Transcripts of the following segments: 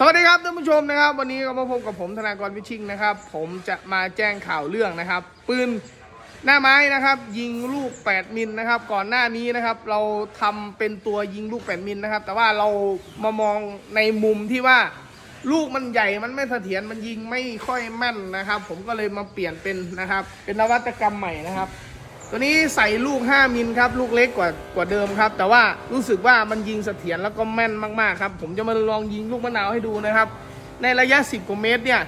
สวัสดีครับท่านผู้ชมนะครับ วันนี้ก็มาพบกับผมธนากรวิชิงนะครับ ผมจะมาแจ้งข่าวเรื่องนะครับ ปืนหน้าไม้นะครับ ยิงลูก 8 มิลนะครับ ก่อนหน้านี้นะครับ เราทำเป็นตัวยิงลูก 8 มิลนะครับ แต่ว่าเรามามองในมุมที่ว่าลูกมันใหญ่มันไม่เสถียรมันยิงไม่ค่อยแม่นนะครับ ผมก็เลยมาเปลี่ยนเป็นนะครับ เป็นนวัตกรรมใหม่นะครับ ตัวนี้ใส่ลูก 5 มิลครับ ลูกเล็กกว่ากว่าเดิมครับ แต่ว่ารู้สึกว่ามันยิงเสถียรแล้วก็แม่นมากๆครับ ผมจะมาลองยิงลูกมะนาวให้ดูนะครับ ในระยะ 10กว่าเมตรเนี่ย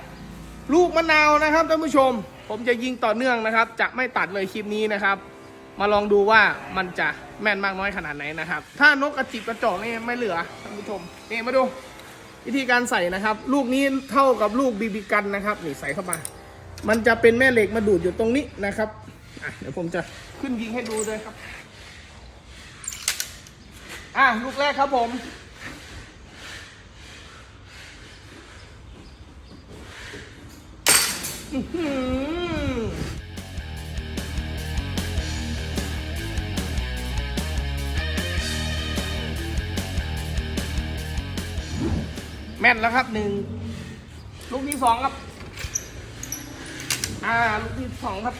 ลูกมะนาวนะครับท่านผู้ชม ผมจะยิงต่อเนื่องนะครับ จะไม่ตัดเลยคลิปนี้นะครับ มาลองดูว่ามันจะแม่นมากน้อยขนาดไหนนะครับ ถ้านกกระจิบกระจอกนี่ไม่เหลือท่านผู้ชมนี่มาดูวิธีการใส่นะครับ ลูกนี้เท่ากับลูกบีบีกันนะครับนี่ใส่เข้ามา มันจะเป็นแม่เหล็กมาดูดอยู่ตรงนี้นะครับ อะเดี๋ยวผมจะขึ้นยิงให้ดูเลยครับ อะลูกแรกครับผมอื้อหือ แม่นแล้วครับหนึ่งลูกที่สองครับ อ่า ลูกที่สองครับ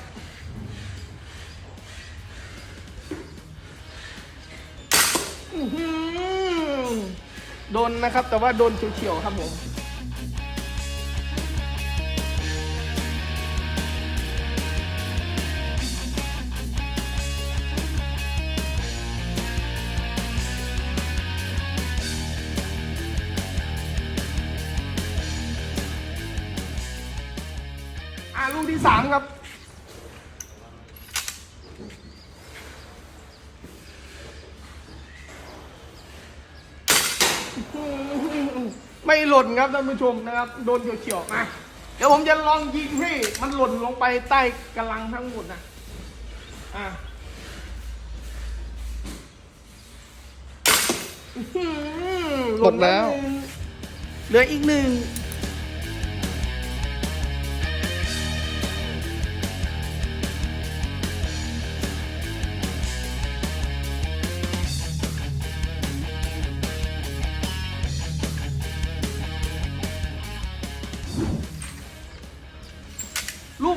อื้อหือโดนนะครับ แต่ว่าโดนเฉียวๆครับผมอ่าลูกที่สามครับ ไม่หล่นครับท่านผู้ชมนะครับ โดนเฉียวๆมาเดี๋ยวผมจะลองยิงให้มันหล่นลงไปใต้กระลังทั้งหมดนะอะอื้อหือหมดแล้วหนึ่งเหลืออีกหนึ่ง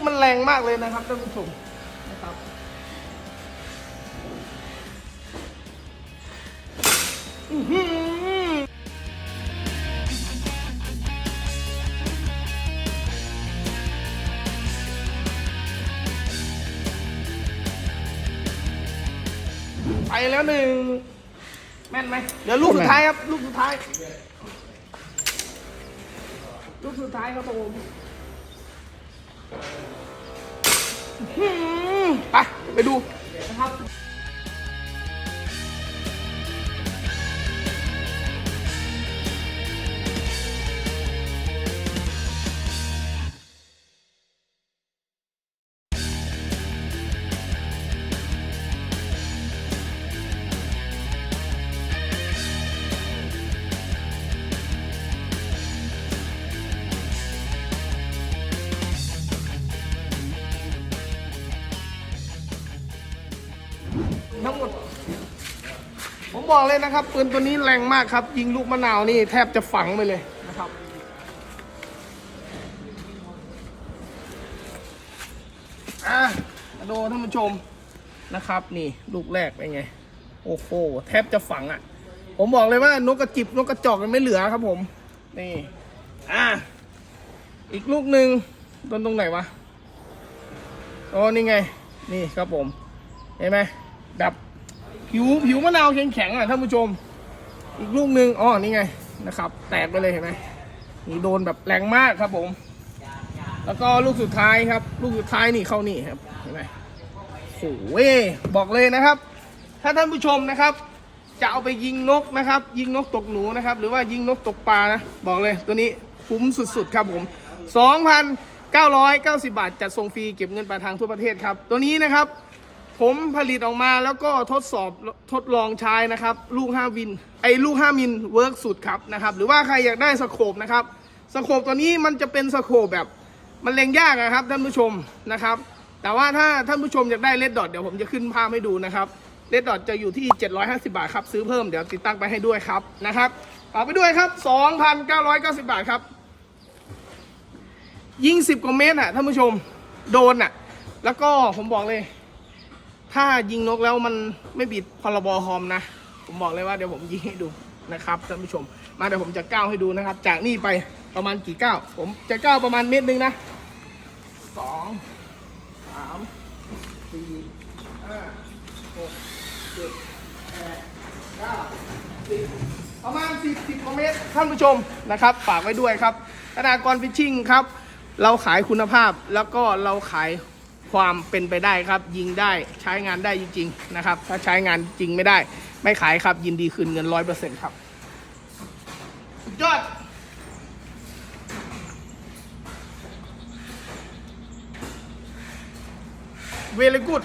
มันแรงมากเลยนะครับท่านผู้ชมนะครับอือหือ ไปแล้วหนึ่งแม่นไหมเดี๋ยวลูกสุดท้ายครับ ลูกสุดท้าย ลูกสุดท้ายครับผม ไป ไปดู ผมบอกเลยนะครับปืนตัวนี้แรงมากครับ ยิงลูกมะนาวนี่แทบจะฝังไปเลยนะครับ อะมาดูท่านผู้ชมนะครับ นี่ลูกแรกเป็นไง โอ้โหแทบจะฝังอะ ผมบอกเลยว่านกกระจิบนกกระจอกมันไม่เหลือครับ ผม นี่ อะอีกลูกหนึ่งโดนตรงไหนวะอ๋อนี่ไง นี่ครับผม เห็นไหมดับ ผิวผิวมะนาวแข็งๆอะท่านผู้ชม อีกลูกหนึ่งอ๋อนี่ไงนะครับ แตกไปเลยเห็นไหมนี่โดนแบบแรงมากครับผม แล้วก็ลูกสุดท้ายครับ ลูกสุดท้ายนี่เข้านี่ครับเห็นไหมโอ้โหบอกเลยนะครับ ถ้าท่านผู้ชมนะครับจะเอาไปยิงนกนะครับ ยิงนกตกหนูนะครับ หรือว่ายิงนกตกปลานะ บอกเลยตัวนี้คุ้มสุดๆครับผม 2,990 บาทจัดส่งฟรีเก็บเงินปลายทางทั่วประเทศครับ ตัวนี้นะครับ ผมผลิตออกมาแล้วก็ทดสอบทดลองใช้นะครับ ลูก5วินไอ้ลูก5มิลเวิร์กสุดครับนะครับหรือว่าใครอยากได้สโคปนะครับสโคปตัวนี้มันจะเป็นสโคปแบบมันเล็งยากนะครับท่านผู้ชมนะครับ แต่ว่าถ้าท่านผู้ชมอยากได้เลดดอทเดี๋ยวผมจะขึ้นภาพให้ดูนะครับเลดดอทจะอยู่ที่ 750 บาทครับซื้อเพิ่มเดี๋ยวติดตั้งไปให้ด้วยครับนะครับฝาไปด้วยครับ 2,990 บาทครับ ยิง 10กว่าเมตรอะท่านผู้ชมโดนอะแล้วก็ผมบอกเลย ถ้ายิงนกแล้วมันไม่บิดพรบคอมนะ ผมบอกเลยว่าเดี๋ยวผมยิงให้ดูนะครับท่านผู้ชม มาเดี๋ยวผมจะก้าวให้ดูนะครับ จากนี่ไปประมาณกี่ก้าวผมจะก้าวประมาณเมตรหนึ่งนะสองสามสี่ห้าหกเจ็ดแปดเก้าสิบประมาณสิบสิบกว่าเมตรท่านผู้ชมนะครับฝากไว้ด้วยครับธนากรฟิชชิ่งครับ เราขายคุณภาพแล้วก็เราขาย ความเป็นไปได้ครับ ยิงได้ใช้งานได้จริงๆนะครับ ถ้าใช้งานจริงไม่ได้ ไม่ขายครับยินดีคืนเงินร้อยเปอร์เซ็นต์ครับสุดยอด very good